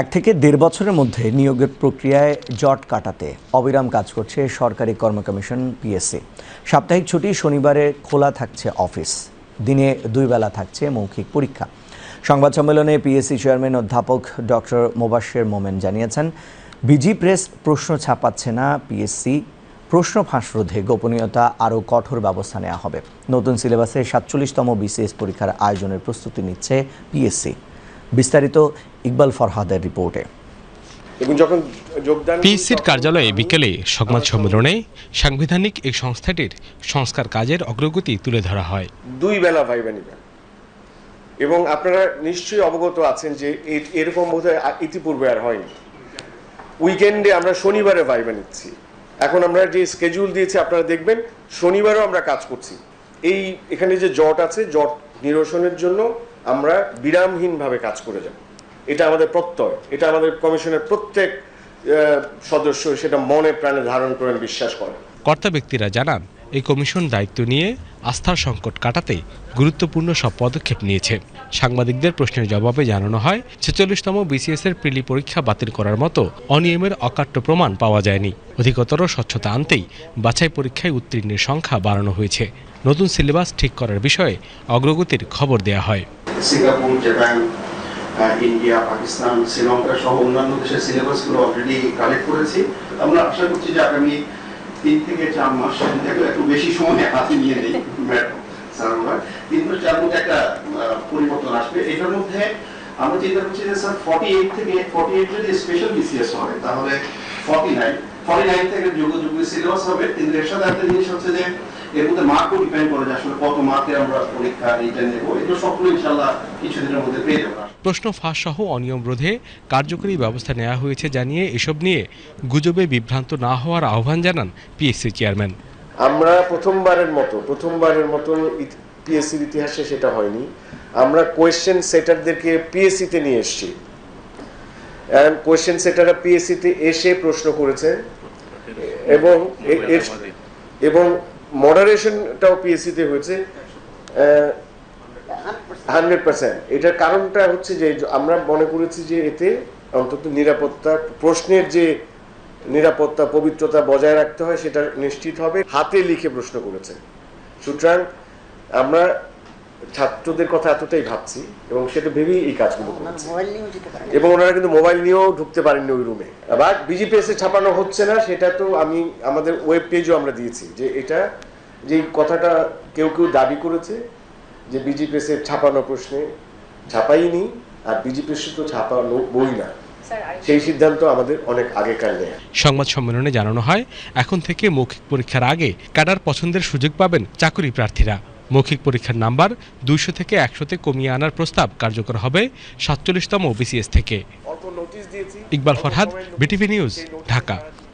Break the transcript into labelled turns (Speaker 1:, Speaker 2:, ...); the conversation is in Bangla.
Speaker 1: এক থেকে দেড় বছরের মধ্যে নিয়োগের প্রক্রিয়ায় জট কাটাতে অবিরাম কাজ করছে সরকারি কর্ম কমিশন পিএসসি। সাপ্তাহিক ছুটি শনিবারে খোলা থাকছে অফিস। দিনে দুই বেলা থাকছে মৌখিক পরীক্ষা। সংবাদ সম্মেলনে পিএসসি চেয়ারম্যান অধ্যাপক ডক্টর মোবাশ্বের মোমেন জানিয়েছেন, বিজি প্রেস প্রশ্ন ছাপাচ্ছে না পিএসসি, প্রশ্ন ফাঁস রোধে গোপনীয়তা আরও কঠোর ব্যবস্থা নেওয়া হবে। নতুন সিলেবাসে সাতচল্লিশতম বিসিএস পরীক্ষার আয়োজনের প্রস্তুতি নিচ্ছে পিএসসি। বিস্তারিত ইকবাল ফরহাদের রিপোর্টে।
Speaker 2: এবং যখন যোগদান করি
Speaker 3: পিএসসির কার্যালয়ে বিকেলে সংবাদ সম্মেলনে সাংবিধানিক এই সংস্থাটির সংস্কার কাজের অগ্রগতি তুলে ধরা হয়।
Speaker 2: দুই বেলা ভাইবা নিবেন। এবং আপনারা নিশ্চয়ই অবগত আছেন যে এরকম বোধহয় ইতিপূর্বে আর হয়নি। উইকেন্ডে আমরা শনিবারে ভাইবা নিচ্ছি। এখন আমরা যে স্কেডিউল দিয়েছি আপনারা দেখবেন শনিবারও আমরা কাজ করছি। এই এখানে যে জট আছে জট নিরসনের জন্য আমরা বিরামহীনভাবে কাজ করে যাব। এটা আমাদের প্রত্যয়, এটা আমাদের কমিশনের প্রত্যেক সদস্য সেটা মনে প্রাণে ধারণ করেন, বিশ্বাস করেন।
Speaker 3: কর্তা ব্যক্তিরা জানান এই কমিশন দায়িত্ব নিয়ে আস্থার সংকট কাটাতে গুরুত্বপূর্ণ সব পদক্ষেপ নিয়েছে। সাংবাদিকদের প্রশ্নের জবাবে জানানো হয়, ছেচল্লিশতম বিসিএস এর প্রিলি পরীক্ষা বাতিল করার মতো অনিয়মের অকাট্য প্রমাণ পাওয়া যায়নি। অধিকতর স্বচ্ছতা আনতেই বাছাই পরীক্ষায় উত্তীর্ণের সংখ্যা বাড়ানো হয়েছে। নতুন সিলেবাস ঠিক করার বিষয়ে অগ্রগতির খবর দেয়া হয়।
Speaker 4: Singapore, Japan India, Pakistan, Sri Lanka সহ অন্যান্য দেশের সিলেবাসগুলো অলরেডি কালেক্ট করেছি। আমরা আশা করছি যে আগামী তিন থেকে চার মাস। একটু বেশি সময় হাতে নিয়ে নেই স্যার তিন থেকে চার মধ্যে একটা পরিবর্তন আসবে। এটার মধ্যে আমরা চিন্তা করছি যে, স্যার ফর্টি এইট থেকে ফর্টি এইট যদি স্পেশাল বিসিএস হয়, তাহলে ফর্টি নাইন ফর্টি নাইন থেকে যুগ যুগ সিলেবাস হবে। কিন্তু এর সাথে একটা জিনিস হচ্ছে যে এর মধ্যে মার্কও ডিপেন্ড করে যে আসলে কত মার্কে আমরা পরীক্ষা রিটার্ন নেব এগুলো সবগুলো ইনশাল্লাহ কিছুদিনের মধ্যে পেয়ে যাব।
Speaker 3: প্রশ্ন ফাঁস সহ অনিয়ম রোধে কার্যকরী ব্যবস্থা নেওয়া হয়েছে জানিয়ে এসব নিয়ে গুজবে বিভ্রান্ত না হওয়ার আহ্বান জানান পিএসসি চেয়ারম্যান
Speaker 2: আমরা প্রথমবারের মতো প্রথমবারের মতো পিএসসির ইতিহাসে সেটা হয়নি। আমরা কোয়েশ্চেন সেটারদেরকে পিএসসিতে নিয়ে এসেছি। অ্যান্ড কোয়েশ্চেন সেটাররা পিএসসিতে এসে প্রশ্ন করেছে। এবং এবং মডারেশনটাও পিএসসিতে হয়েছে হান্ড্রেড পার্সেন্ট এটার কারণটা হচ্ছে যে, আমরা মনে করেছি যে এতে অন্তত নিরাপত্তা, প্রশ্নের যে নিরাপত্তা, পবিত্রতা বজায় রাখতে হয়, সেটা নিশ্চিত হবে। হাতে লিখে প্রশ্ন করেছে। সুতরাং আমরা ছাত্রদের কথা এতটাই ভাবছি এবং সেটা ভেবেই এই কাজগুলো করেছি।
Speaker 5: মোবাইল নিয়েও যেতে পারে
Speaker 2: এবং ওনারা কিন্তু মোবাইল নিয়েও ঢুকতে পারেননি ওই রুমে আবার বিজিপিএস এ ছাপানো হচ্ছে না সেটা তো আমি আমাদের ওয়েব পেজও আমরা দিয়েছি যে এটা যে কথাটা কেউ কেউ দাবি করেছে যে বিজিপিএস এর ছাপানো প্রশ্নে ছাপাইনি আর বিজিপিএস তো ছাপানো বই না। সেই সিদ্ধান্ত আমাদের অনেক আগেকার নেয়া
Speaker 3: সংবাদ সম্মেলনে জানানো হয় এখন থেকে মৌখিক পরীক্ষার আগে ক্যাডার পছন্দের সুযোগ পাবেন চাকরি প্রার্থীরা। মৌখিক পরীক্ষার নাম্বার দুইশো থেকে একশোতে কমিয়ে আনার প্রস্তাব কার্যকর হবে সাতচল্লিশতম বিসিএস থেকে। Iqbal Farhad BTV news Dhaka.